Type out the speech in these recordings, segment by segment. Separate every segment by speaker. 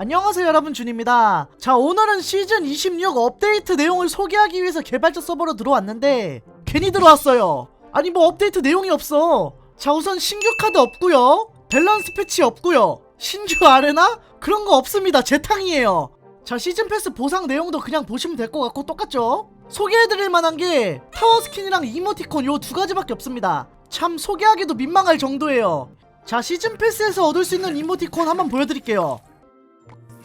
Speaker 1: 안녕하세요 여러분. 준입니다. 자 오늘은 시즌 26 업데이트 내용을 소개하기 위해서 개발자 서버로 들어왔는데 괜히 들어왔어요. 아니 뭐 업데이트 내용이 없어. 자 우선 신규 카드 없고요. 밸런스 패치 없고요. 신규 아레나? 그런 거 없습니다. 재탕이에요. 자 시즌 패스 보상 내용도 그냥 보시면 될 것 같고 똑같죠? 소개해드릴 만한 게 타워 스킨이랑 이모티콘 요 두 가지밖에 없습니다. 참 소개하기도 민망할 정도예요. 자 시즌 패스에서 얻을 수 있는 이모티콘 한번 보여드릴게요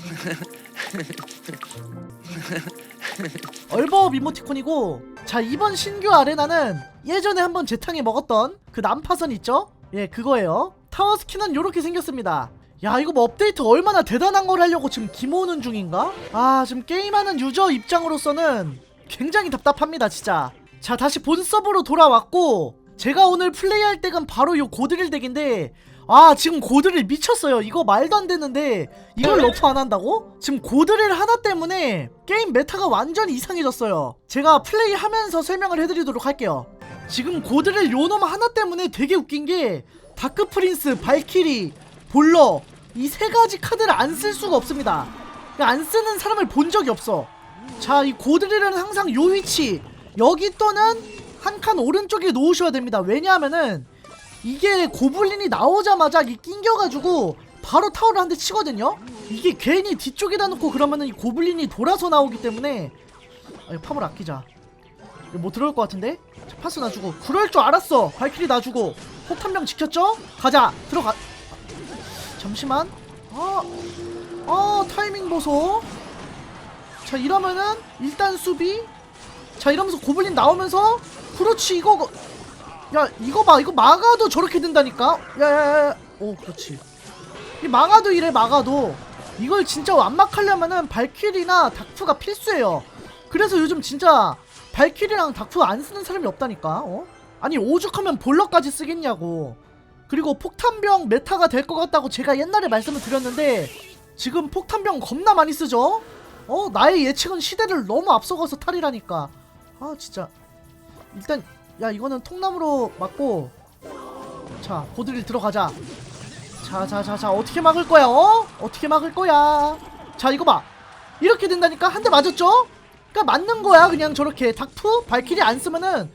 Speaker 1: 얼버업 이모티콘이고 자 이번 신규 아레나는 예전에 한번 재탕에 먹었던 그 난파선 있죠? 예 그거예요 타워 스킨은 요렇게 생겼습니다 야 이거 뭐 업데이트 얼마나 대단한 걸 하려고 지금 기모으는 중인가? 아 지금 게임하는 유저 입장으로서는 굉장히 답답합니다 진짜 자 다시 본 서버로 돌아왔고 제가 오늘 플레이할 덱은 바로 요 고드릴 덱인데 아 지금 고드릴 미쳤어요. 이거 말도 안 되는데 이걸 러프 안 한다고? 지금 고드릴 하나 때문에 게임 메타가 완전히 이상해졌어요. 제가 플레이하면서 설명을 해드리도록 할게요. 지금 고드릴 요놈 하나 때문에 되게 웃긴 게 다크 프린스, 발키리, 볼러 이 세 가지 카드를 안 쓸 수가 없습니다. 그러니까 안 쓰는 사람을 본 적이 없어. 자 이 고드릴은 항상 요 위치 여기 또는 한 칸 오른쪽에 놓으셔야 됩니다. 왜냐하면은 이게 고블린이 나오자마자 이 낑겨가지고 바로 타워를 한 대 치거든요? 이게 괜히 뒤쪽에다 놓고 그러면은 이 고블린이 돌아서 나오기 때문에 아, 팝을 아끼자. 뭐 들어올 것 같은데? 자, 파스 놔주고. 그럴 줄 알았어. 발키리 놔주고. 폭탄병 지켰죠? 가자. 들어가. 잠시만. 아, 아 타이밍 보소. 자 이러면은 일단 수비. 자 이러면서 고블린 나오면서 그렇지 이거 거- 야 이거 봐 이거 막아도 저렇게 된다니까? 야야야 오 그렇지. 이 막아도 이래 막아도. 이걸 진짜 완막하려면은 발키리나 닥프가 필수예요. 그래서 요즘 진짜 발키리랑 닥프 안 쓰는 사람이 없다니까 어? 아니 오죽하면 볼러까지 쓰겠냐고. 그리고 폭탄병 메타가 될 것 같다고 제가 옛날에 말씀을 드렸는데 지금 폭탄병 겁나 많이 쓰죠? 어? 나의 예측은 시대를 너무 앞서가서 탈이라니까. 아 진짜 일단 야 이거는 통나무로 막고. 자 고드릴 들어가자. 자 자 자 자 어떻게 막을 거야 어? 어떻게 막을 거야? 자 이거 봐. 이렇게 된다니까 한 대 맞았죠? 그니까 맞는 거야 그냥 저렇게. 닥프 발키리 안 쓰면은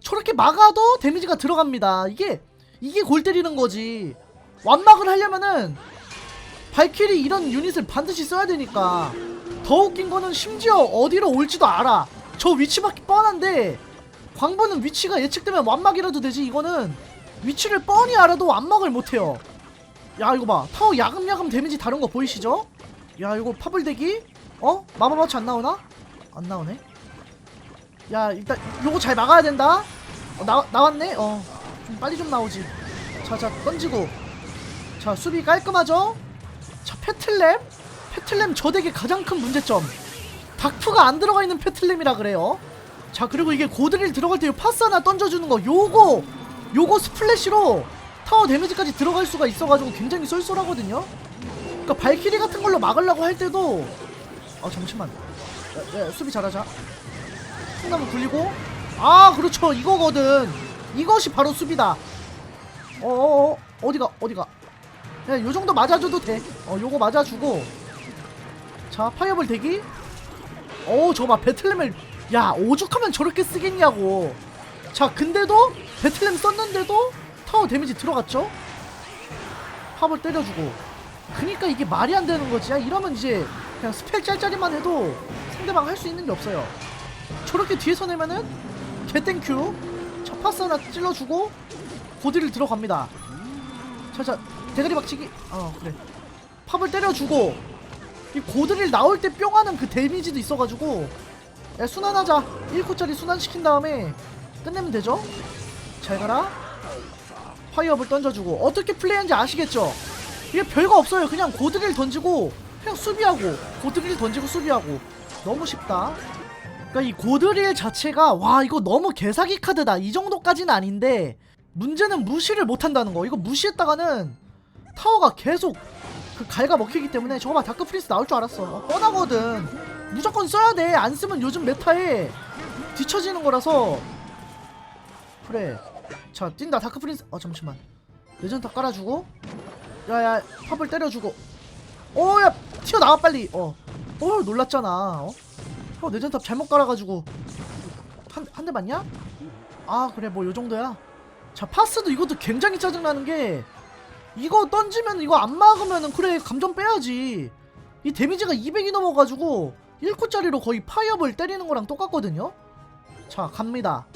Speaker 1: 저렇게 막아도 데미지가 들어갑니다. 이게 이게 골 때리는 거지. 완막을 하려면은 발키리 이런 유닛을 반드시 써야 되니까. 더 웃긴 거는 심지어 어디로 올지도 알아. 저 위치밖에 뻔한데 광부는 위치가 예측되면 완막이라도 되지 이거는 위치를 뻔히 알아도 완막을 못해요 야 이거 봐 타워 야금야금 데미지 다른 거 보이시죠? 야 이거 파블 대기 어? 마마마치 안 나오나? 안 나오네 야 일단 요거 잘 막아야 된다 어, 나, 나왔네? 어 좀 빨리 좀 나오지 자자 던지고 자 수비 깔끔하죠? 자 페틀램? 페틀램 저 덱의 가장 큰 문제점 닥프가 안 들어가 있는 페틀램이라 그래요 자 그리고 이게 고드릴 들어갈 때 요 파스 하나 던져주는 거 요거 요거 스플래시로 타워 데미지까지 들어갈 수가 있어가지고 굉장히 쏠쏠하거든요? 그러니까 발키리 같은 걸로 막으려고 할 때도 아 잠시만. 야, 야, 수비 잘하자. 통나무 굴리고. 아 그렇죠. 이거거든. 이것이 바로 수비다. 어어어. 어디가 어디가? 야 요정도 맞아줘도 돼어 요거 맞아주고. 자 파이어볼 대기. 어우 저거 봐 배틀램을 야 오죽하면 저렇게 쓰겠냐고. 자 근데도 배틀램 썼는데도 타워 데미지 들어갔죠? 팝을 때려주고. 그니까 이게 말이 안 되는 거지. 야 이러면 이제 그냥 스펠 짤짤이만 해도 상대방 할 수 있는 게 없어요. 저렇게 뒤에서 내면은 개땡큐 자 파스 하나 찔러주고 고디를 들어갑니다. 자자 대가리 박치기. 어 그래. 팝을 때려주고 이 고드릴 나올 때 뿅하는 그 데미지도 있어가지고 야 순환하자. 1코짜리 순환시킨 다음에 끝내면 되죠? 잘 가라. 파이어볼 던져주고. 어떻게 플레이하는지 아시겠죠? 이게 별거 없어요. 그냥 고드릴 던지고 그냥 수비하고 고드릴 던지고 수비하고. 너무 쉽다. 그러니까 이 고드릴 자체가 와 이거 너무 개사기 카드다. 이 정도까지는 아닌데 문제는 무시를 못한다는 거. 이거 무시했다가는 타워가 계속 그 갈가 먹히기 때문에 저거 봐 다크 프린스 나올 줄 알았어 어, 뻔하거든 무조건 써야 돼 안 쓰면 요즘 메타에 뒤처지는 거라서. 그래 자 뛴다. 다크 프린스. 어 잠시만. 레전드 다 깔아주고. 야 야 팝을 때려주고. 어 야 튀어나와 빨리. 어. 어 놀랐잖아. 어? 어 내전탑 잘못 깔아가지고. 한 한 대 맞냐? 아 그래. 뭐 요 정도야. 자 파스도 이것도 굉장히 짜증나는 게 이거 던지면 이거 안 막으면은 그래 감전 빼야지. 이 데미지가 200이 넘어가지고 1코짜리로 거의 파이어볼 때리는 거랑 똑같거든요? 자 갑니다.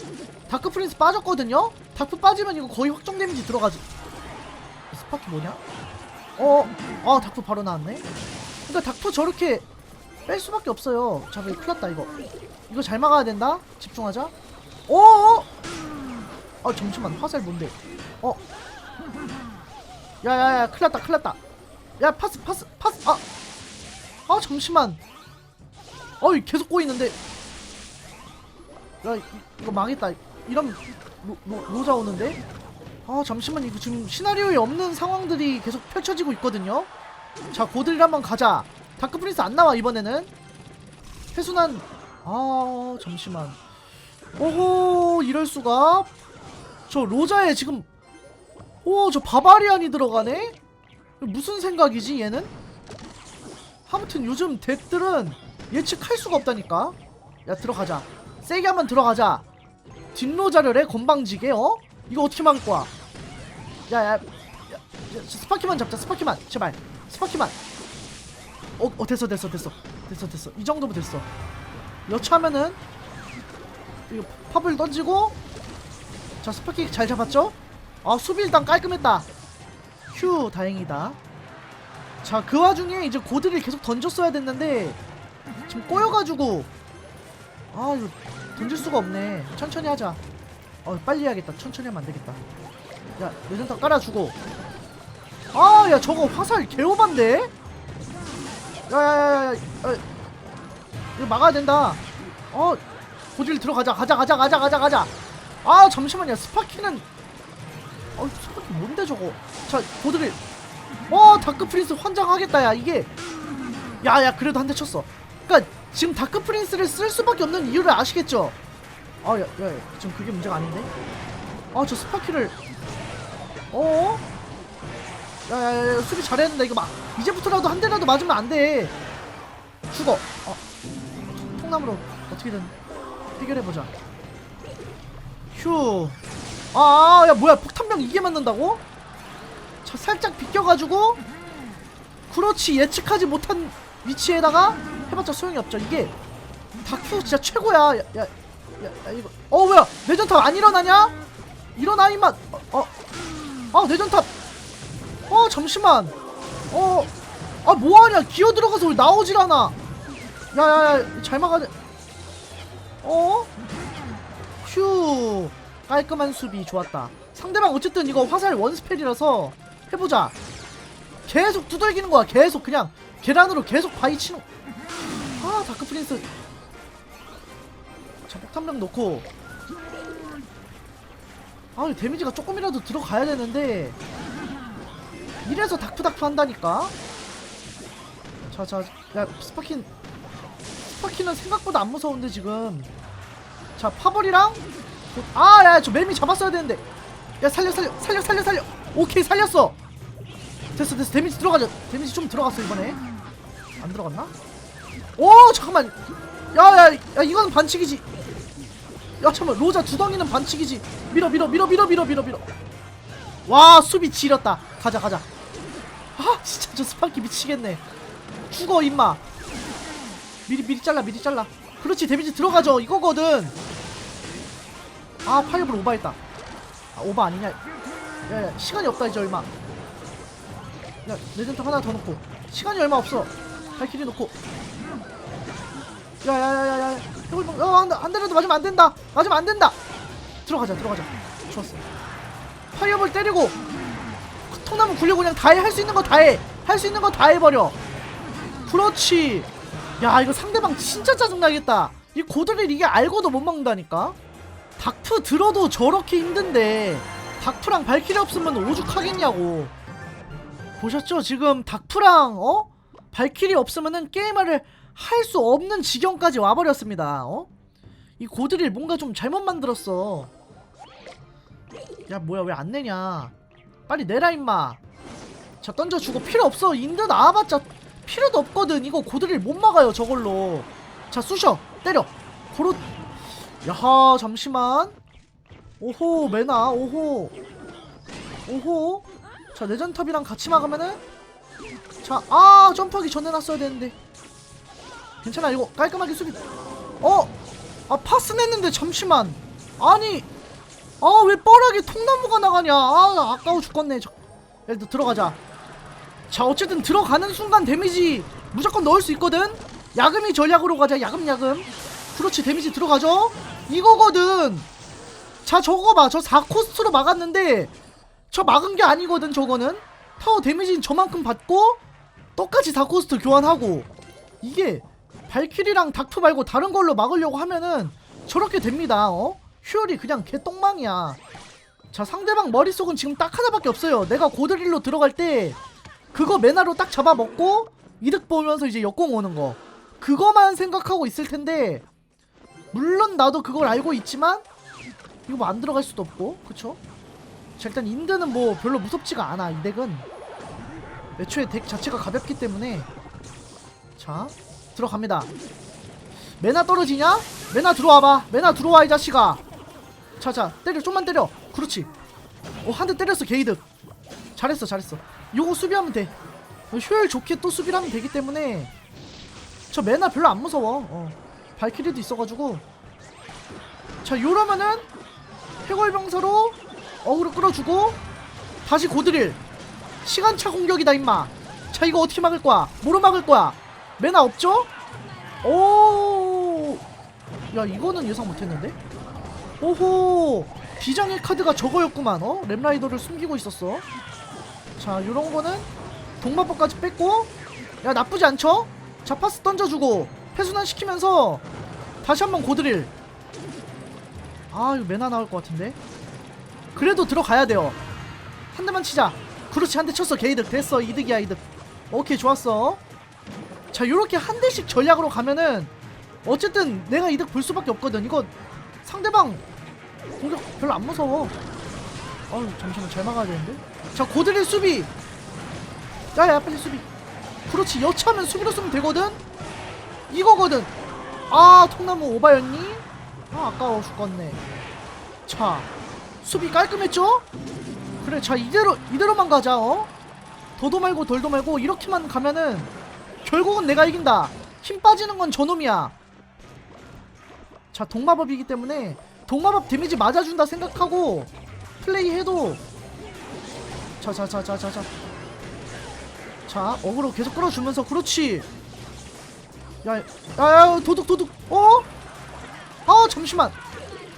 Speaker 1: 다크 프린스 빠졌거든요? 다크 빠지면 이거 거의 확정 데미지 들어가지. 스파키 뭐냐? 어, 아 다크 바로 나왔네. 그니까 다크 저렇게 뺄 수밖에 없어요. 자 이거 큰일 났다 이거. 이거 잘 막아야 된다? 집중하자. 어어? 아 잠시만. 화살 뭔데? 어. 야야야 큰일 났다 큰일 났다. 야 파스 파스 파스 아! 아 잠시만 어이 계속 꼬이는데. 야 이, 이거 망했다. 이러면 로, 로, 로자 오는데? 아 잠시만 이거 지금 시나리오에 없는 상황들이 계속 펼쳐지고 있거든요? 자 고드릴 한번 가자. 다크 프린스 안 나와 이번에는. 해순한 아 잠시만. 오호 이럴 수가? 저 로자에 지금 오 저 바바리안이 들어가네? 무슨 생각이지 얘는? 아무튼 요즘 덱들은 예측할 수가 없다니까. 야 들어가자. 세게 한번 들어가자. 뒷로자를 해 건방지게 어? 이거 어떻게 막을 거야? 야야 야, 야, 스파키만 잡자 스파키만. 제발. 스파키만. 어, 어 됐어 됐어 됐어. 됐어 됐어. 이 정도면 됐어. 여차하면은 이거 팝을 던지고. 자 스파키 잘 잡았죠? 아 수비 일단 깔끔했다. 휴 다행이다. 자 그 와중에 이제 고드를 계속 던졌어야 됐는데 지금 꼬여가지고. 아 이거 던질 수가 없네. 천천히 하자. 어 빨리 해야겠다. 천천히 하면 안되겠다. 야 내전탑 깔아주고. 아 야 저거 화살 개오반데? 야야야야 이거 막아야 된다. 어 고질 들어가자. 가자 가자 가자 가자 가자. 아 잠시만요. 스파키는. 어 스파키 뭔데 저거? 자 고드릴. 어 다크 프린스 환장하겠다 야 이게. 야야 그래도 한 대 쳤어 그니까 지금 다크 프린스를 쓸 수밖에 없는 이유를 아시겠죠? 아 야 야 야, 지금 그게 문제가 아닌데? 아 저 스파키를. 어? 야 야야 수비 잘해야 된다 이거 막 이제부터라도 한 대라도 맞으면 안 돼. 죽어. 어. 통나무로 어떻게든 해결해 보자. 휴 아 야 뭐야. 폭탄병 이게 맞는다고? 자 살짝 비껴가지고. 그렇지. 예측하지 못한 위치에다가 해봤자 소용이 없죠. 이게 다큐 진짜 최고야. 야, 야, 야, 야 이거. 어 뭐야? 내전탑 안 일어나냐? 일어나 임마. 어, 어. 아 내전탑. 어 잠시만. 어아 뭐하냐? 기어 들어가서 왜 나오질 않아. 야야야 잘 막아야 어? 휴. 깔끔한 수비. 좋았다. 상대방 어쨌든 이거 화살 원스펠이라서 해보자. 계속 두들기는 거야. 계속 그냥 계란으로 계속 바위 치는 아 다크 프린스. 자 폭탄병 넣고. 아 데미지가 조금이라도 들어가야 되는데. 이래서 다크다크 한다니까? 자자 야 스파킨. 스파키는 생각보다 안 무서운데 지금. 자 파벌이랑 아야 저 매미 잡았어야 되는데. 야 살려 살려 살려 살려 살려. 오케이 살렸어. 됐어 됐어. 데미지 들어가자. 데미지 좀 들어갔어 이번에. 안 들어갔나? 오 잠깐만. 야야 야 이거는 반칙이지. 야 잠깐만. 로자 두덩이는 반칙이지. 밀어 밀어 밀어 밀어 밀어 밀어 밀어. 와 수비 지렸다. 가자 가자. 아 진짜 저 스파키 미치겠네. 죽어 임마. 미리 미리 잘라 미리 잘라. 그렇지 데미지 들어가죠. 이거거든. 아 파이어볼 오버했다. 아 오버 아니냐. 야야 시간이 없다 이제 얼마. 야 레전드 하나 더 넣고. 시간이 얼마 없어. 발키리 넣고 야야야야야. 해골 어, 한, 대- 한 대라도 맞으면 안 된다. 맞으면 안 된다. 들어가자 들어가자. 좋았어. 파이어볼 때리고 통나무 굴리고 그냥 다 해 할 수 있는 거 다 해. 할 수 있는 거 다 해버려. 그렇지. 야 이거 상대방 진짜 짜증나겠다. 이 고드를 이게 알고도 못 먹는다니까? 닥프 들어도 저렇게 힘든데 닥프랑 발키리 없으면 오죽하겠냐고. 보셨죠? 지금 닥프랑 어? 발키리 없으면은 게임을 할 수 없는 지경까지 와버렸습니다. 어? 이 고드릴 뭔가 좀 잘못 만들었어. 야 뭐야 왜 안 내냐? 빨리 내라 임마. 자 던져주고 필요 없어. 인드 나와봤자 필요도 없거든. 이거 고드릴 못 막아요 저걸로. 자 쑤셔. 때려. 고로 야하 잠시만. 오호 메나 오호. 오호. 자 레전탑이랑 같이 막으면은 자 아 점프하기 전에 놨어야 되는데 괜찮아 이거 깔끔하게 수비. 어? 아 파스 냈는데 잠시만. 아니 아 왜 뻘하게 통나무가 나가냐? 아 아까워 죽겠네. 저, 일단 들어가자. 자 어쨌든 들어가는 순간 데미지 무조건 넣을 수 있거든? 야금이 전략으로 가자 야금 야금. 그렇지 데미지 들어가죠? 이거거든. 자 저거 봐 저 4코스트로 막았는데 저 막은 게 아니거든 저거는. 타워 데미지는 저만큼 받고 똑같이 4코스트 교환하고. 이게 발키리랑 닥터 말고 다른 걸로 막으려고 하면은 저렇게 됩니다 어? 퓨얼이 그냥 개똥망이야. 자 상대방 머릿속은 지금 딱 하나밖에 없어요. 내가 고드릴로 들어갈 때 그거 메나로 딱 잡아먹고 이득 보면서 이제 역공 오는 거. 그거만 생각하고 있을 텐데 물론 나도 그걸 알고 있지만 이거 뭐 안 들어갈 수도 없고 그쵸? 자 일단 인드는 뭐 별로 무섭지가 않아 이 덱은. 애초에 덱 자체가 가볍기 때문에. 자 들어갑니다. 메나 떨어지냐? 메나 들어와봐. 메나 들어와 이 자식아. 자자 때려. 좀만 때려. 그렇지. 어한 대 때렸어 게이득. 잘했어 잘했어. 요거 수비하면 돼. 효율 좋게 또 수비를 하면 되기 때문에. 저 메나 별로 안 무서워. 어. 발키리도 있어가지고. 자 요러면은 해골병사로 어그로 끌어주고 다시 고드릴. 시간차 공격이다 임마. 자 이거 어떻게 막을 거야? 뭐로 막을 거야 메나 없죠? 오, 야 이거는 예상 못했는데? 오호, 비장의 카드가 저거였구만. 어? 랩라이더를 숨기고 있었어. 자, 요런 거는 동마법까지 뺐고, 야 나쁘지 않죠? 자 파스 던져주고 패순환 시키면서 다시 한번 고드릴. 아 이거 메나 나올 것 같은데. 그래도 들어가야 돼요. 한 대만 치자. 그렇지 한 대 쳤어 게이득 됐어 이득이야 이득. 오케이 좋았어. 자 요렇게 한 대씩 전략으로 가면은 어쨌든 내가 이득 볼 수밖에 없거든. 이거 상대방 공격 별로 안 무서워. 어우 잠시만 잘 막아야 되는데. 자 고드릴 수비. 야야 빨리 수비. 그렇지 여차하면 수비로 쓰면 되거든? 이거거든. 아 통나무 오바였니? 아 아까워 죽겠네. 자 수비 깔끔했죠? 그래 자 이대로 이대로만 가자 어? 더도 말고 덜도 말고 이렇게만 가면은 결국은 내가 이긴다. 힘 빠지는 건 저놈이야. 자, 동마법이기 때문에 동마법 데미지 맞아준다 생각하고 플레이해도 자, 자, 자, 자, 자, 자. 자, 어그로 계속 끌어주면서 그렇지. 야, 야, 야, 도둑, 도둑. 어? 아, 잠시만.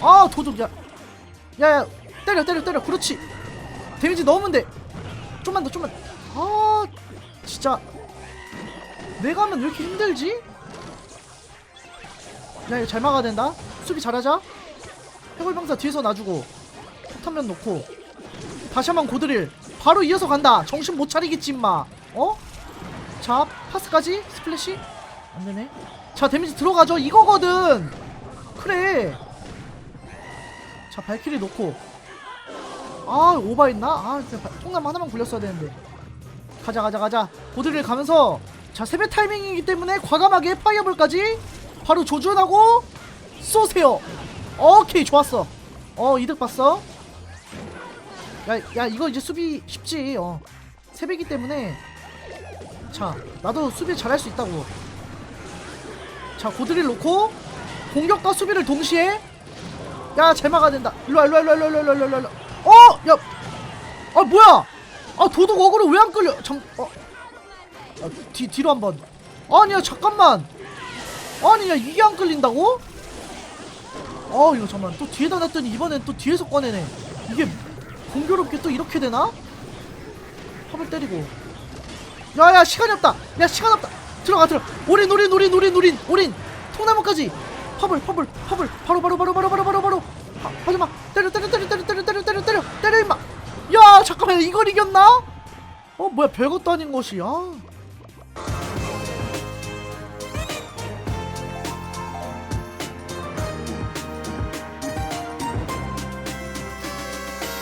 Speaker 1: 아, 도둑, 야. 야, 야, 때려, 때려, 때려. 그렇지. 데미지 넣으면 돼. 좀만 더, 좀만. 아, 진짜. 내가 하면 왜 이렇게 힘들지? 야 이거 잘 막아야 된다. 수비 잘하자. 해골병사 뒤에서 놔주고 폭탄면 놓고. 다시 한 번 고드릴. 바로 이어서 간다. 정신 못 차리겠지 임마. 어? 자 파스까지? 스플래시? 안되네. 자 데미지 들어가죠. 이거거든. 그래. 자 발키리 놓고. 아 오바했나? 아 통나무 하나만 굴렸어야 되는데. 가자 가자 가자. 고드릴 가면서 자 세배 타이밍이기 때문에 과감하게 파이어볼까지 바로 조준하고 쏘세요. 오케이 좋았어. 어 이득 봤어. 야, 야 이거 이제 수비 쉽지. 어 세배기 때문에. 자 나도 수비 잘할 수 있다고. 자 고드릴 놓고 공격과 수비를 동시에. 야 잘 막아야 된다. 일로와 일로와 일로와 일로와 일로와 일로와 어! 야! 아 뭐야? 아 도둑 어그로 왜 안 끌려? 참 어. 아, 뒤, 뒤로 한번. 아니야 잠깐만. 아니야 이게 안 끌린다고? 아 이거 잠깐만. 또 뒤에다 놨더니 이번엔 또 뒤에서 꺼내네. 이게 공교롭게 또 이렇게 되나? 팝을 때리고. 야야 시간이 없다. 야 시간 없다. 들어가 들어 올인 올인 올인 올인 올인 올인. 통나무까지. 팝을 팝을 팝을 바로 바로 바로 바로 바로 바로 바로. 하, 하지마. 때려 때려 때려 때려 때려 때려 때려 때려 때려 임마. 야 잠깐만. 이걸 이겼나? 어 뭐야. 별것도 아닌 것이 야